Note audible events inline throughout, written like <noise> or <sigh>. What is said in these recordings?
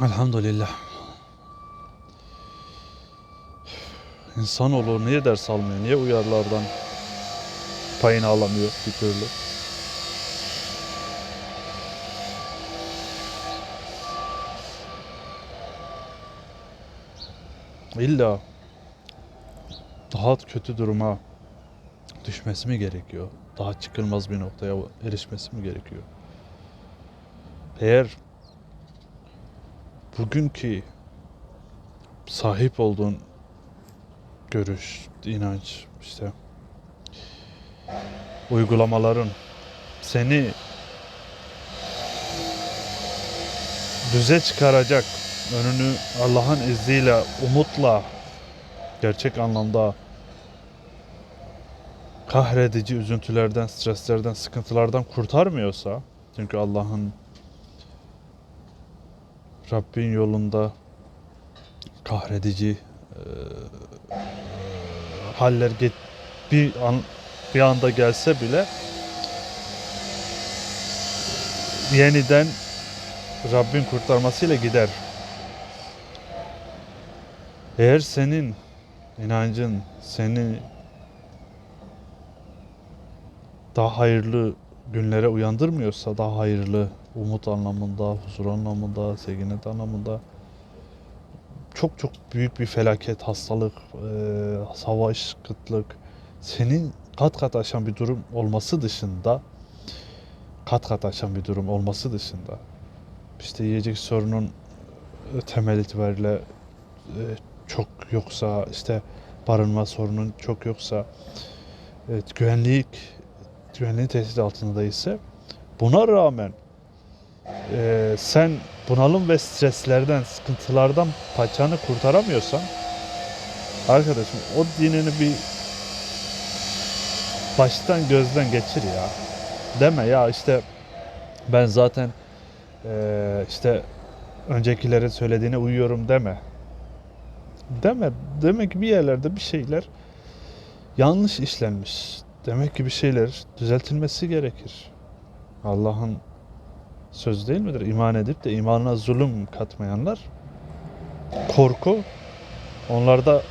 Elhamdülillah. İnsanoğlu niye ders almıyor? Niye uyarılardan payını alamıyor bir türlü? İlla daha kötü duruma düşmesi mi gerekiyor? Daha çıkılmaz bir noktaya erişmesi mi gerekiyor? Eğer bugünkü sahip olduğun görüş, inanç, işte uygulamaların seni düze çıkaracak, önünü Allah'ın izniyle, umutla gerçek anlamda kahredici üzüntülerden, streslerden, sıkıntılardan kurtarmıyorsa çünkü Allah'ın Rabbin yolunda kahredici eee, haller get bir an bir anda gelse bile yeniden Rabbin kurtarmasıyla gider. Eğer senin inancın seni daha hayırlı günlere uyandırmıyorsa, daha hayırlı umut anlamında, huzur anlamında, sekinet anlamında. Çok çok büyük bir felaket, hastalık, eee, savaş, kıtlık. Senin kat kat aşan bir durum olması dışında kat kat aşan bir durum olması dışında işte yiyecek sorunun e, temel itibariyle e, çok yoksa işte barınma sorunun çok yoksa evet, güvenlik güvenliğin tehdit altında ise buna rağmen e, sen bunalım ve streslerden, sıkıntılardan paçanı kurtaramıyorsan arkadaşım o dinini bir baştan gözden geçir ya. Deme ya işte ben zaten e, işte öncekilerin söylediğine uyuyorum deme. Deme. Demek ki bir yerlerde bir şeyler yanlış işlenmiş. Demek ki bir şeyler düzeltilmesi gerekir. Allah'ın söz değil midir? İman edip de imanına zulüm katmayanlar korku onlarda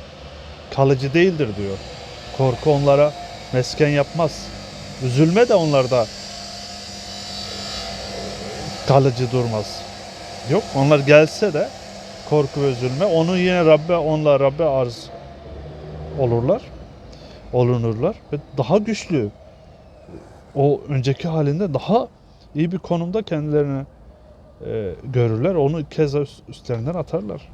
kalıcı değildir diyor. Korku onlara mesken yapmaz. Üzülme de onlarda kalıcı durmaz. Yok onlar gelse de korku ve üzülme onu yine Rabbe onunla Rabbe arz olurlar. Olunurlar ve daha güçlü o önceki halinde daha iyi bir konumda kendilerini e, görürler. Onu keza üst- üstlerinden atarlar.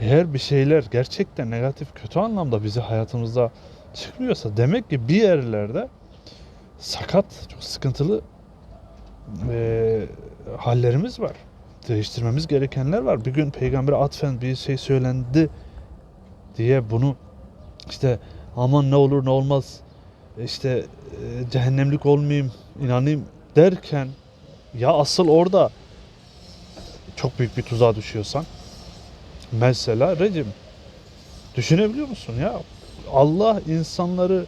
Eğer bir şeyler gerçekten negatif, kötü anlamda bizi hayatımızda çıkmıyorsa demek ki bir yerlerde sakat, çok sıkıntılı e, hallerimiz var. Değiştirmemiz gerekenler var. Bir gün peygambere atfen bir şey söylendi diye bunu işte aman ne olur ne olmaz işte e, cehennemlik olmayayım, inanayım derken ya asıl orada çok büyük bir tuzağa düşüyorsan mesela rejim düşünebiliyor musun ya Allah insanları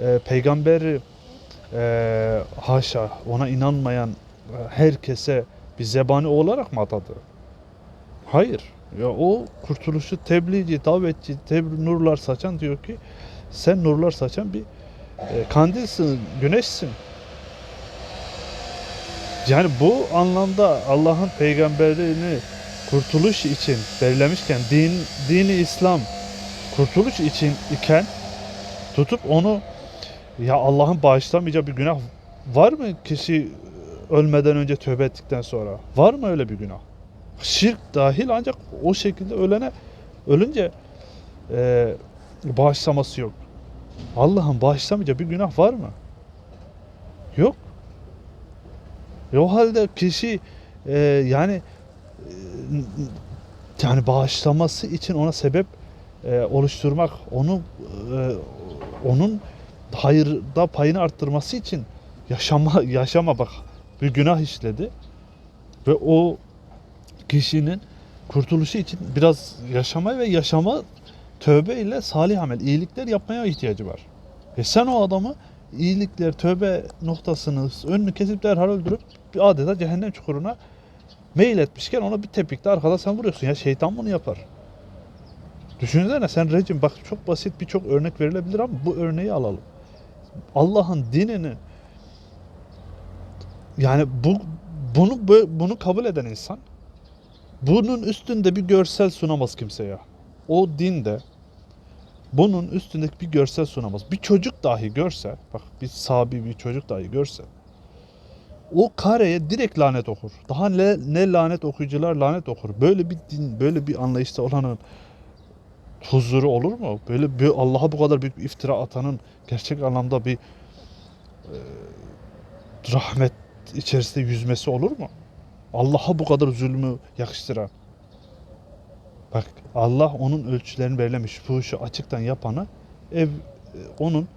e, peygamberi e, haşa ona inanmayan e, herkese bir zebani olarak mı atadı? Hayır. Ya o kurtuluşu tebliğci, davetçi, teb- nurlar saçan diyor ki sen nurlar saçan bir e, kandilsin, güneşsin. Yani bu anlamda Allah'ın peygamberini kurtuluş için belirlemişken din dini İslam kurtuluş için iken tutup onu ya Allah'ın bağışlamayacağı bir günah var mı kişi ölmeden önce tövbe ettikten sonra? Var mı öyle bir günah? Şirk dahil ancak o şekilde ölene ölünce e, bağışlaması yok. Allah'ın bağışlamayacağı bir günah var mı? Yok. E o halde kişi e, yani e, yani bağışlaması için ona sebep e, oluşturmak, onu e, onun hayırda payını arttırması için yaşama yaşama bak bir günah işledi ve o kişinin kurtuluşu için biraz yaşama ve yaşama tövbe ile salih amel, iyilikler yapmaya ihtiyacı var. E sen o adamı iyilikler, tövbe noktasını önünü kesip derhal öldürüp bir adeta cehennem çukuruna meyil etmişken ona bir tepikle arkada sen vuruyorsun. Ya şeytan bunu yapar. Düşünsene sen rejim bak çok basit birçok örnek verilebilir ama bu örneği alalım. Allah'ın dinini yani bu bunu bunu kabul eden insan bunun üstünde bir görsel sunamaz kimseye. O dinde bunun üstündeki bir görsel sunamaz. Bir çocuk dahi görse, bak bir sabi bir çocuk dahi görse o kareye direkt lanet okur. Daha ne, ne lanet okuyucular lanet okur. Böyle bir din, böyle bir anlayışta olanın huzuru olur mu? Böyle bir Allah'a bu kadar büyük bir iftira atanın gerçek anlamda bir e, rahmet içerisinde yüzmesi olur mu? Allah'a bu kadar zulmü yakıştıran. Bak Allah onun ölçülerini belirlemiş. Fuhuşu açıktan yapanı ev e, onun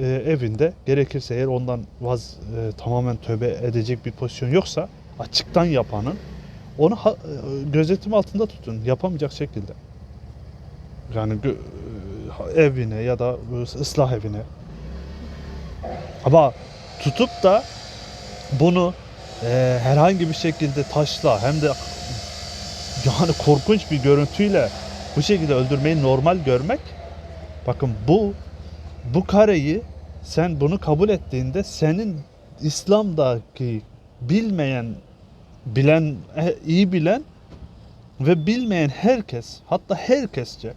e, evinde gerekirse eğer ondan vaz e, tamamen tövbe edecek bir pozisyon yoksa açıktan yapanın onu ha- e, gözetim altında tutun yapamayacak şekilde. Yani gö- e, evine ya da ıslah evine. Ama tutup da bunu e, herhangi bir şekilde taşla hem de yani korkunç bir görüntüyle bu şekilde öldürmeyi normal görmek bakın bu bu kareyi sen bunu kabul ettiğinde senin İslam'daki bilmeyen bilen e, iyi bilen ve bilmeyen herkes hatta herkesçe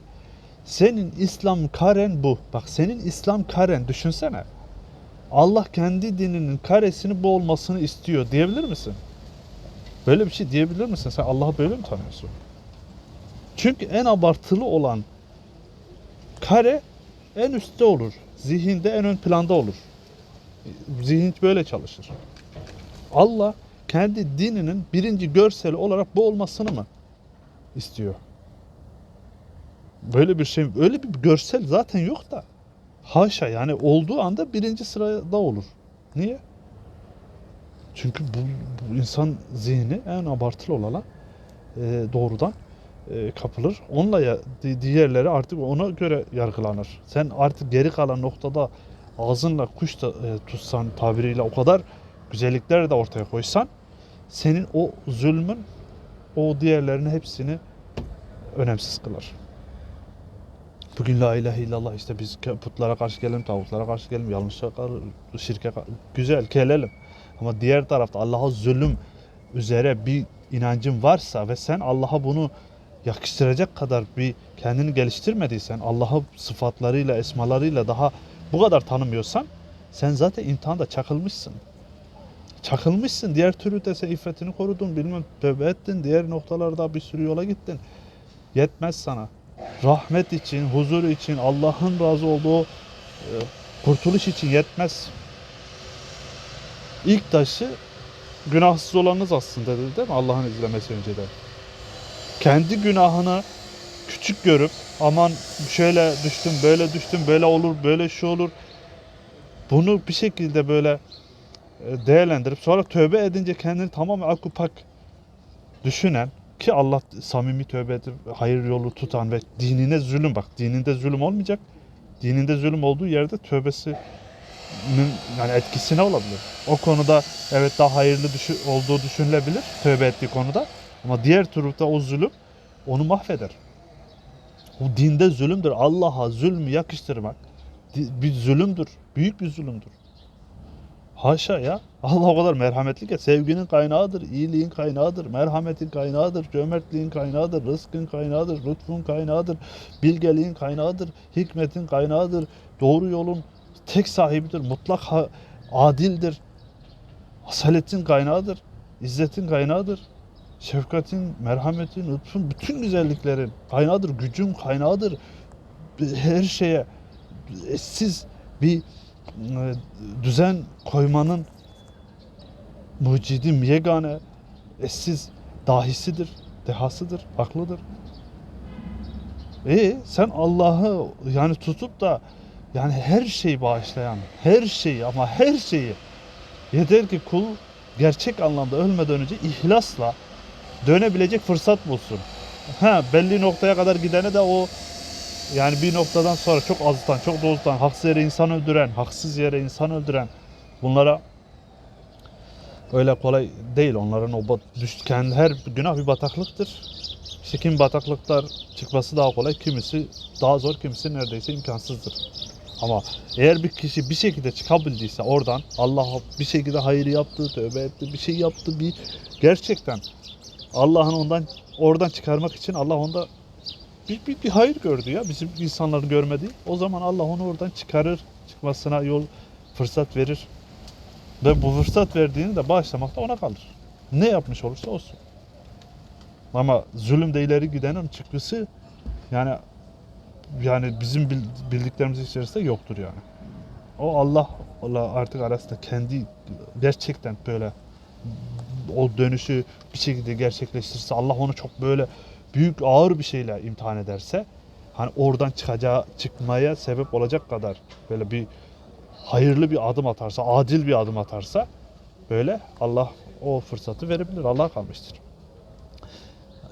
senin İslam karen bu. Bak senin İslam karen düşünsene. Allah kendi dininin karesini bu olmasını istiyor diyebilir misin? Böyle bir şey diyebilir misin? Sen Allah'ı böyle mi tanıyorsun? Çünkü en abartılı olan kare en üstte olur. Zihinde en ön planda olur. Zihin böyle çalışır. Allah kendi dininin birinci görseli olarak bu olmasını mı istiyor? Böyle bir şey, öyle bir görsel zaten yok da. Haşa yani olduğu anda birinci sırada olur. Niye? Çünkü bu, bu insan zihni en abartılı olan e, doğrudan e, kapılır. Onunla ya, di- diğerleri artık ona göre yargılanır. Sen artık geri kalan noktada ağzınla kuş da, e, tutsan tabiriyle o kadar güzellikler de ortaya koysan senin o zulmün o diğerlerini hepsini önemsiz kılar. Bugün la ilahe illallah işte biz putlara karşı gelelim, tavuklara karşı gelelim, yanlışa karşı, şirke karşı. Güzel gelelim. Ama diğer tarafta Allah'a zulüm üzere bir inancın varsa ve sen Allah'a bunu yakıştıracak kadar bir kendini geliştirmediysen, Allah'ı sıfatlarıyla, esmalarıyla daha bu kadar tanımıyorsan sen zaten imtihanda çakılmışsın. Çakılmışsın. Diğer türlü de sen iffetini korudun, bilmem tövbe ettin, diğer noktalarda bir sürü yola gittin. Yetmez sana. Rahmet için, huzur için, Allah'ın razı olduğu e, kurtuluş için yetmez. İlk taşı günahsız olanınız aslında dedi değil mi Allah'ın izlemesi önceden. Kendi günahını küçük görüp aman şöyle düştüm, böyle düştüm, böyle olur, böyle şu olur. Bunu bir şekilde böyle e, değerlendirip sonra tövbe edince kendini tamamen akupak düşünen ki Allah samimi tövbe edip hayır yolu tutan ve dinine zulüm bak dininde zulüm olmayacak. Dininde zulüm olduğu yerde tövbesi yani etkisine olabilir. O konuda evet daha hayırlı düşü, olduğu düşünülebilir tövbe ettiği konuda. Ama diğer tarafta o zulüm onu mahveder. O dinde zulümdür. Allah'a zulmü yakıştırmak bir zulümdür. Büyük bir zulümdür. Haşa ya. Allah o kadar merhametli ki sevginin kaynağıdır, iyiliğin kaynağıdır, merhametin kaynağıdır, cömertliğin kaynağıdır, rızkın kaynağıdır, lütfun kaynağıdır, bilgeliğin kaynağıdır, hikmetin kaynağıdır, doğru yolun tek sahibidir, mutlak adildir, asaletin kaynağıdır, izzetin kaynağıdır, şefkatin, merhametin, lütfun, bütün güzelliklerin kaynağıdır, gücün kaynağıdır, her şeye eşsiz bir e, düzen koymanın mucidi, yegane, eşsiz dahisidir, dehasıdır, aklıdır. E sen Allah'ı yani tutup da yani her şeyi bağışlayan, her şeyi ama her şeyi yeter ki kul gerçek anlamda ölmeden önce ihlasla dönebilecek fırsat bulsun. Ha belli noktaya kadar gidene de o yani bir noktadan sonra çok azıtan, çok dozdan, haksız yere insan öldüren, haksız yere insan öldüren bunlara öyle kolay değil. Onların o kendi her günah bir bataklıktır. İşte kim bataklıklar çıkması daha kolay, kimisi daha zor, kimisi neredeyse imkansızdır. Ama eğer bir kişi bir şekilde çıkabildiyse oradan Allah bir şekilde hayır yaptı, tövbe etti, bir şey yaptı, bir gerçekten Allah'ın ondan oradan çıkarmak için Allah onda bir, bir, bir hayır gördü ya bizim insanların görmediği. O zaman Allah onu oradan çıkarır, çıkmasına yol fırsat verir. Ve bu fırsat verdiğini de bağışlamak da ona kalır. Ne yapmış olursa olsun. Ama zulümde ileri gidenin çıkısı yani yani bizim bil- bildiklerimiz içerisinde yoktur yani. O Allah Allah artık arasında kendi gerçekten böyle o dönüşü bir şekilde gerçekleştirirse Allah onu çok böyle büyük ağır bir şeyle imtihan ederse hani oradan çıkacağı çıkmaya sebep olacak kadar böyle bir hayırlı bir adım atarsa, adil bir adım atarsa böyle Allah o fırsatı verebilir. Allah kalmıştır.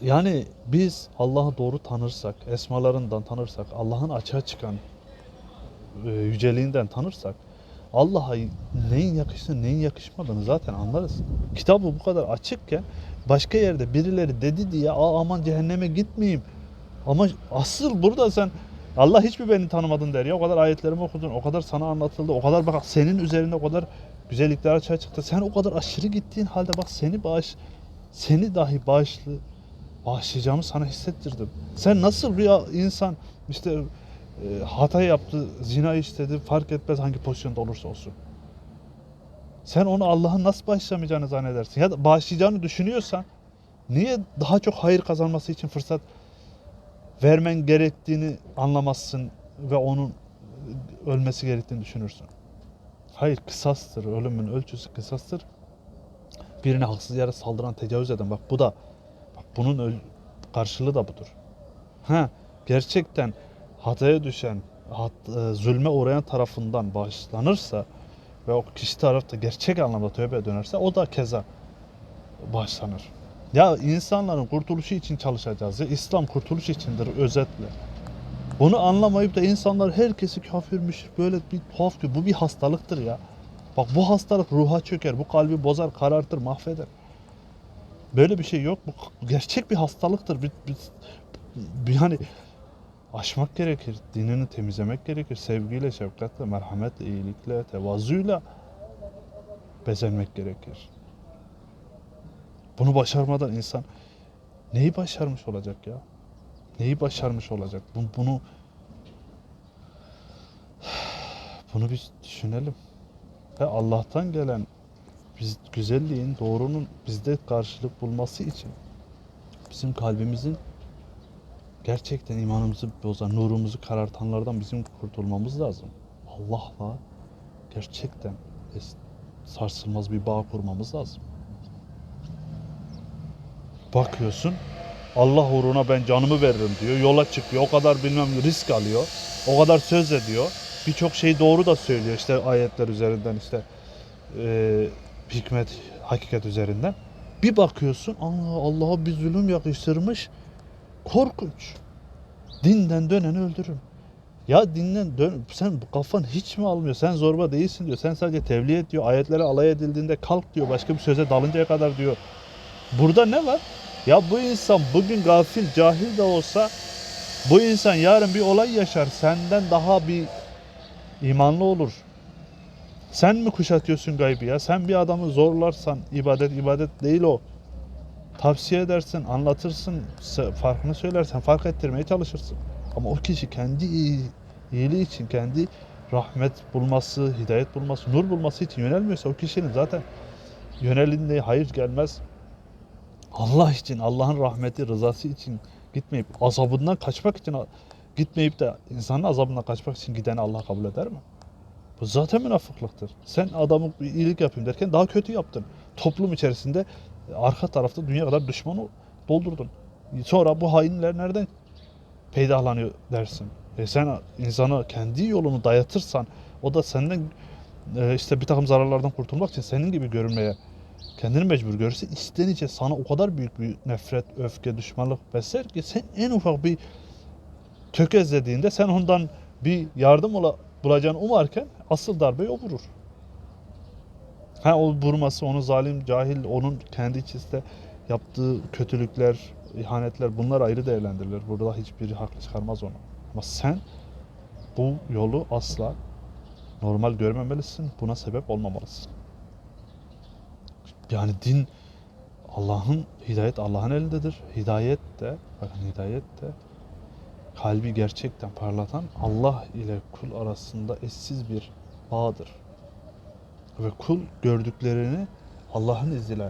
Yani biz Allah'ı doğru tanırsak, esmalarından tanırsak, Allah'ın açığa çıkan e, yüceliğinden tanırsak Allah'a neyin yakıştığını, neyin yakışmadığını zaten anlarız. Kitabı bu kadar açıkken başka yerde birileri dedi diye Aa, aman cehenneme gitmeyeyim. Ama asıl burada sen Allah hiçbir beni tanımadın der ya. O kadar ayetlerimi okudun, o kadar sana anlatıldı, o kadar bak senin üzerinde o kadar güzellikler açığa çıktı. Sen o kadar aşırı gittiğin halde bak seni bağış, seni dahi bağışlı, bağışlayacağımı sana hissettirdim. Sen nasıl bir insan işte e, hata yaptı, zina işledi, fark etmez hangi pozisyonda olursa olsun. Sen onu Allah'ın nasıl bağışlamayacağını zannedersin? Ya da bağışlayacağını düşünüyorsan niye daha çok hayır kazanması için fırsat vermen gerektiğini anlamazsın ve onun ölmesi gerektiğini düşünürsün? Hayır kısastır. Ölümün ölçüsü kısastır. Birine haksız yere saldıran, tecavüz eden bak bu da bunun karşılığı da budur. Ha gerçekten hataya düşen, hat, e, zulme uğrayan tarafından bağışlanırsa ve o kişi tarafta gerçek anlamda tövbe dönerse o da keza bağışlanır. Ya insanların kurtuluşu için çalışacağız. Ya İslam kurtuluş içindir özetle. Bunu anlamayıp da insanlar herkesi kafirmiş böyle bir tuhaf ki bu bir hastalıktır ya. Bak bu hastalık ruha çöker, bu kalbi bozar, karartır, mahveder. Böyle bir şey yok. Bu gerçek bir hastalıktır. Bir, bir, bir yani aşmak gerekir. Dinini temizlemek gerekir. Sevgiyle, şefkatle, merhametle, iyilikle, tevazuyla bezenmek gerekir. Bunu başarmadan insan neyi başarmış olacak ya? Neyi başarmış olacak? Bu- Bunu <sighs> bunu bir düşünelim. Ve Allah'tan gelen biz güzelliğin, doğrunun bizde karşılık bulması için bizim kalbimizin gerçekten imanımızı bozan, nurumuzu karartanlardan bizim kurtulmamız lazım. Allah'la gerçekten sarsılmaz bir bağ kurmamız lazım. Bakıyorsun Allah uğruna ben canımı veririm diyor. Yola çıkıyor. O kadar bilmem risk alıyor. O kadar söz ediyor. Birçok şey doğru da söylüyor işte ayetler üzerinden işte e, hikmet, hakikat üzerinden. Bir bakıyorsun Allah Allah'a bir zulüm yakıştırmış. Korkunç. Dinden döneni öldürürüm. Ya dinden dön sen kafan hiç mi almıyor? Sen zorba değilsin diyor. Sen sadece tebliğ et diyor. Ayetlere alay edildiğinde kalk diyor. Başka bir söze dalıncaya kadar diyor. Burada ne var? Ya bu insan bugün gafil, cahil de olsa bu insan yarın bir olay yaşar. Senden daha bir imanlı olur. Sen mi kuşatıyorsun gaybı ya? Sen bir adamı zorlarsan ibadet ibadet değil o. Tavsiye edersin, anlatırsın, farkını söylersen, fark ettirmeye çalışırsın. Ama o kişi kendi iyi- iyiliği için, kendi rahmet bulması, hidayet bulması, nur bulması için yönelmiyorsa o kişinin zaten yönelinde hayır gelmez. Allah için, Allah'ın rahmeti, rızası için gitmeyip azabından kaçmak için gitmeyip de insanın azabından kaçmak için gideni Allah kabul eder mi? Bu zaten münafıklıktır. Sen adamı iyilik yapayım derken daha kötü yaptın. Toplum içerisinde arka tarafta dünya kadar düşmanı doldurdun. Sonra bu hainler nereden peydahlanıyor dersin. E sen insana kendi yolunu dayatırsan o da senden e, işte bir takım zararlardan kurtulmak için senin gibi görünmeye kendini mecbur görürse istenice sana o kadar büyük bir nefret, öfke, düşmanlık besler ki sen en ufak bir tökezlediğinde sen ondan bir yardım ola, bulacağını umarken asıl darbeyi o vurur. Ha o vurması, onu zalim, cahil, onun kendi içinde yaptığı kötülükler, ihanetler bunlar ayrı değerlendirilir. Burada hiçbiri haklı çıkarmaz onu. Ama sen bu yolu asla normal görmemelisin. Buna sebep olmamalısın. Yani din Allah'ın hidayet Allah'ın elindedir. Hidayet de bakın hidayet de kalbi gerçekten parlatan Allah ile kul arasında eşsiz bir bağdır. Ve kul gördüklerini Allah'ın izniyle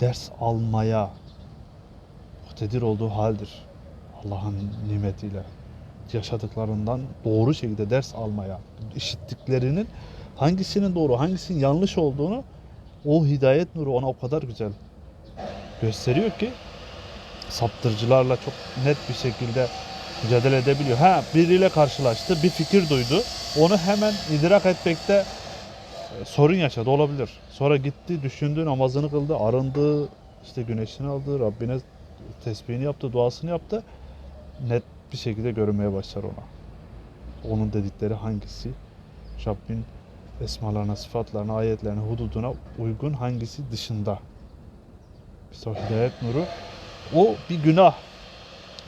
ders almaya muktedir olduğu haldir. Allah'ın nimetiyle yaşadıklarından doğru şekilde ders almaya, işittiklerinin hangisinin doğru, hangisinin yanlış olduğunu o hidayet nuru ona o kadar güzel gösteriyor ki saptırıcılarla çok net bir şekilde mücadele edebiliyor. Ha biriyle karşılaştı, bir fikir duydu. Onu hemen idrak etmekte e, sorun yaşadı olabilir. Sonra gitti, düşündü, namazını kıldı, arındı, işte güneşini aldı, Rabbine tesbihini yaptı, duasını yaptı. Net bir şekilde görünmeye başlar ona. Onun dedikleri hangisi? Rabbin esmalarına, sıfatlarına, ayetlerine, hududuna uygun hangisi dışında? İşte o hidayet nuru o bir günah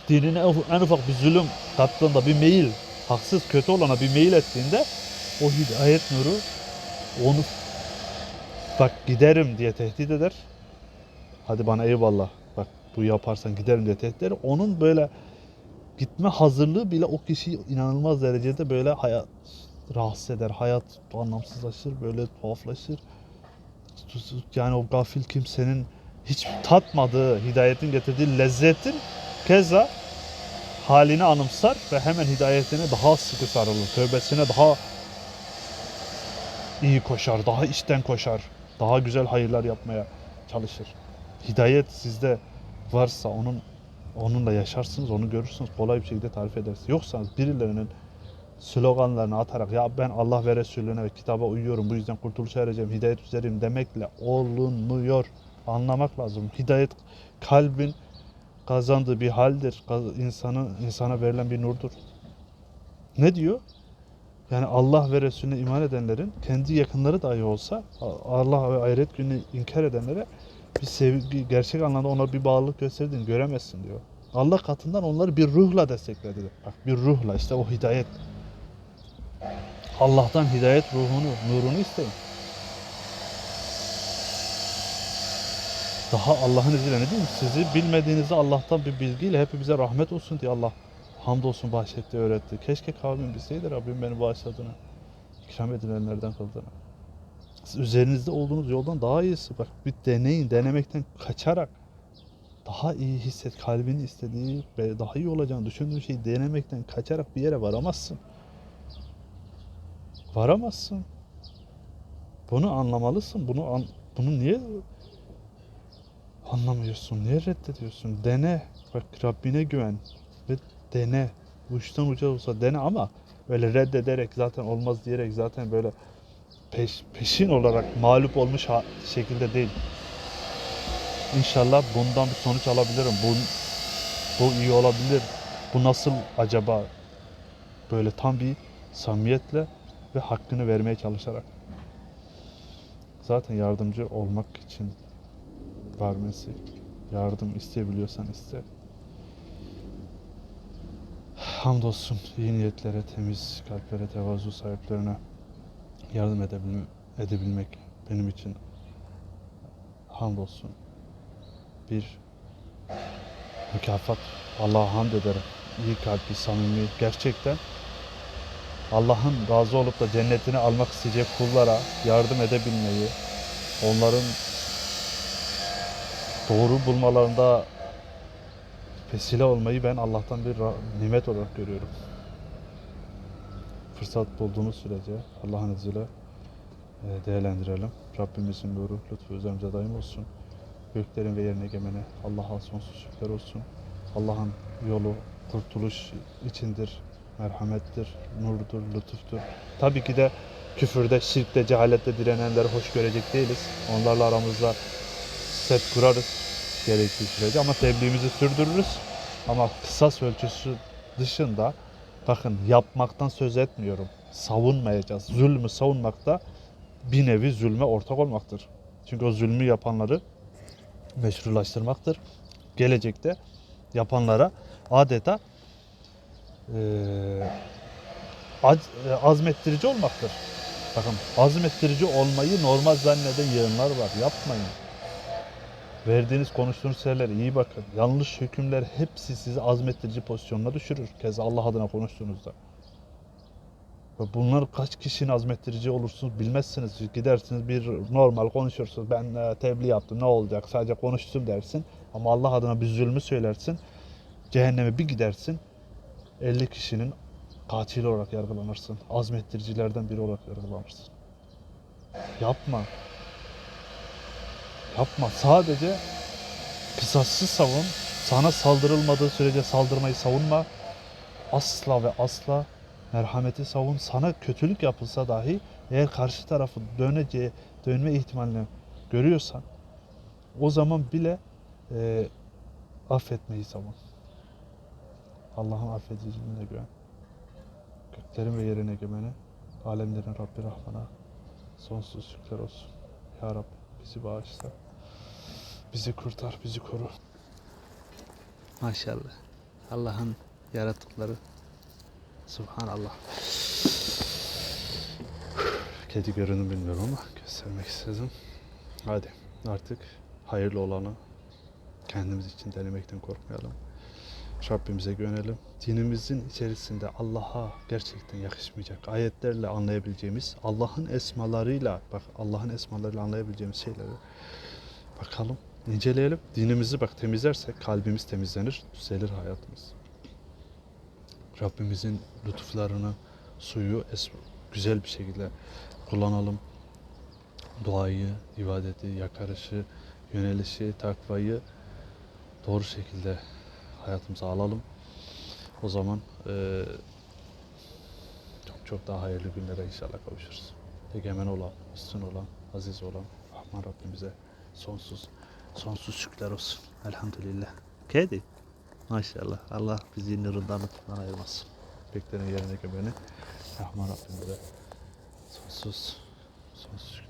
dinine en- ufak bir zulüm kattığında bir meyil haksız kötü olana bir meyil ettiğinde o hidayet nuru onu bak giderim diye tehdit eder. Hadi bana eyvallah bak bu yaparsan giderim diye tehdit eder. Onun böyle gitme hazırlığı bile o kişiyi inanılmaz derecede böyle hayat rahatsız eder. Hayat anlamsızlaşır, böyle tuhaflaşır. Yani o gafil kimsenin hiç tatmadığı, hidayetin getirdiği lezzetin keza halini anımsar ve hemen hidayetine daha sıkı sarılır. Tövbesine daha iyi koşar, daha içten koşar. Daha güzel hayırlar yapmaya çalışır. Hidayet sizde varsa onun onunla yaşarsınız, onu görürsünüz, kolay bir şekilde tarif edersiniz. Yoksa birilerinin sloganlarını atarak ya ben Allah ve Resulüne ve kitaba uyuyorum bu yüzden kurtuluşa ereceğim, hidayet üzereyim demekle olunmuyor. Anlamak lazım. Hidayet kalbin kazandığı bir haldir. İnsanı insana verilen bir nurdur. Ne diyor? Yani Allah ve Resulüne iman edenlerin kendi yakınları dahi olsa Allah ve ahiret gününü inkar edenlere bir sevgi, gerçek anlamda ona bir bağlılık gösterdiğini göremezsin diyor. Allah katından onları bir ruhla destekledi. Bak bir ruhla işte o hidayet. Allah'tan hidayet ruhunu, nurunu isteyin. Daha Allah'ın izniyle ne diyeyim? Sizi bilmediğinizi Allah'tan bir bilgiyle hepimize rahmet olsun diye Allah hamdolsun bahşetti, öğretti. Keşke kavmim bilseydi Rabbim beni bağışladığını, ikram edilenlerden kıldığını. Siz üzerinizde olduğunuz yoldan daha iyisi. Bak bir deneyin, denemekten kaçarak daha iyi hisset, kalbin istediği ve daha iyi olacağını düşündüğün şeyi denemekten kaçarak bir yere varamazsın. Varamazsın. Bunu anlamalısın. Bunu an, bunu niye anlamıyorsun? Niye reddediyorsun? Dene. Bak Rabbine güven ve dene. Uçtan uca olsa dene ama böyle reddederek zaten olmaz diyerek zaten böyle peş, peşin olarak mağlup olmuş şekilde değil. İnşallah bundan bir sonuç alabilirim. Bu, bu iyi olabilir. Bu nasıl acaba? Böyle tam bir samimiyetle ve hakkını vermeye çalışarak. Zaten yardımcı olmak için vermesi. Yardım isteyebiliyorsan iste. Hamdolsun iyi niyetlere, temiz kalplere, tevazu sahiplerine yardım edebilme, edebilmek benim için hamdolsun bir mükafat. Allah'a hamd ederim. İyi kalpli, samimi, gerçekten Allah'ın razı olup da cennetini almak isteyecek kullara yardım edebilmeyi, onların doğru bulmalarında vesile olmayı ben Allah'tan bir nimet olarak görüyorum. Fırsat bulduğumuz sürece Allah'ın izniyle e, değerlendirelim. Rabbimizin nuru, lütfu üzerimize daim olsun. Göklerin ve yerin egemeni Allah'a sonsuz şükürler olsun. Allah'ın yolu kurtuluş içindir, merhamettir, nurdur, lütuftur. Tabii ki de küfürde, şirkte, cehalette direnenleri hoş görecek değiliz. Onlarla aramızda set kurarız gerektiği sürece ama tebliğimizi sürdürürüz. Ama kısas ölçüsü dışında bakın yapmaktan söz etmiyorum. Savunmayacağız. Zulmü savunmakta bir nevi zulme ortak olmaktır. Çünkü o zulmü yapanları meşrulaştırmaktır. Gelecekte yapanlara adeta eee, az- e, azmettirici olmaktır. Bakın azmettirici olmayı normal zanneden yığınlar var. Yapmayın. Verdiğiniz konuştuğunuz şeylere iyi bakın. Yanlış hükümler hepsi sizi azmettirici pozisyonuna düşürür. Keza Allah adına konuştuğunuzda. Ve bunlar kaç kişinin azmettirici olursunuz bilmezsiniz. Gidersiniz bir normal konuşursunuz. Ben e, tebliğ yaptım ne olacak sadece konuştum dersin. Ama Allah adına bir zulmü söylersin. Cehenneme bir gidersin. 50 kişinin katili olarak yargılanırsın. Azmettiricilerden biri olarak yargılanırsın. Yapma. Yapma. Sadece kısassız savun. Sana saldırılmadığı sürece saldırmayı savunma. Asla ve asla merhameti savun. Sana kötülük yapılsa dahi eğer karşı tarafı döneceği, dönme ihtimalini görüyorsan o zaman bile e, affetmeyi savun. Allah'ın affediciliğine güven. Göklerin ve yerin egemeni, alemlerin Rabbi Rahman'a sonsuz şükürler olsun. Ya Rab bizi bağışla. Bizi kurtar, bizi koru. Maşallah. Allah'ın yarattıkları. Subhanallah. Kedi görünüm bilmiyorum ama göstermek istedim. Hadi artık hayırlı olanı kendimiz için denemekten korkmayalım. Rabbimize güvenelim. Dinimizin içerisinde Allah'a gerçekten yakışmayacak ayetlerle anlayabileceğimiz, Allah'ın esmalarıyla, bak Allah'ın esmalarıyla anlayabileceğimiz şeyleri bakalım, inceleyelim. Dinimizi bak temizlersek kalbimiz temizlenir, düzelir hayatımız. Rabbimizin lütuflarını, suyu güzel bir şekilde kullanalım. Duayı, ibadeti, yakarışı, yönelişi, takvayı doğru şekilde hayatımıza alalım. O zaman eee, çok çok daha hayırlı günlere inşallah kavuşuruz. Egemen olan, üstün olan, aziz olan Rahman Rabbimize sonsuz sonsuz şükürler olsun. Elhamdülillah. Kedi. Maşallah. Allah bizi nurundan lütfundan ayırmasın. Beklenen yerine gömeni Rahman Rabbimize sonsuz sonsuz.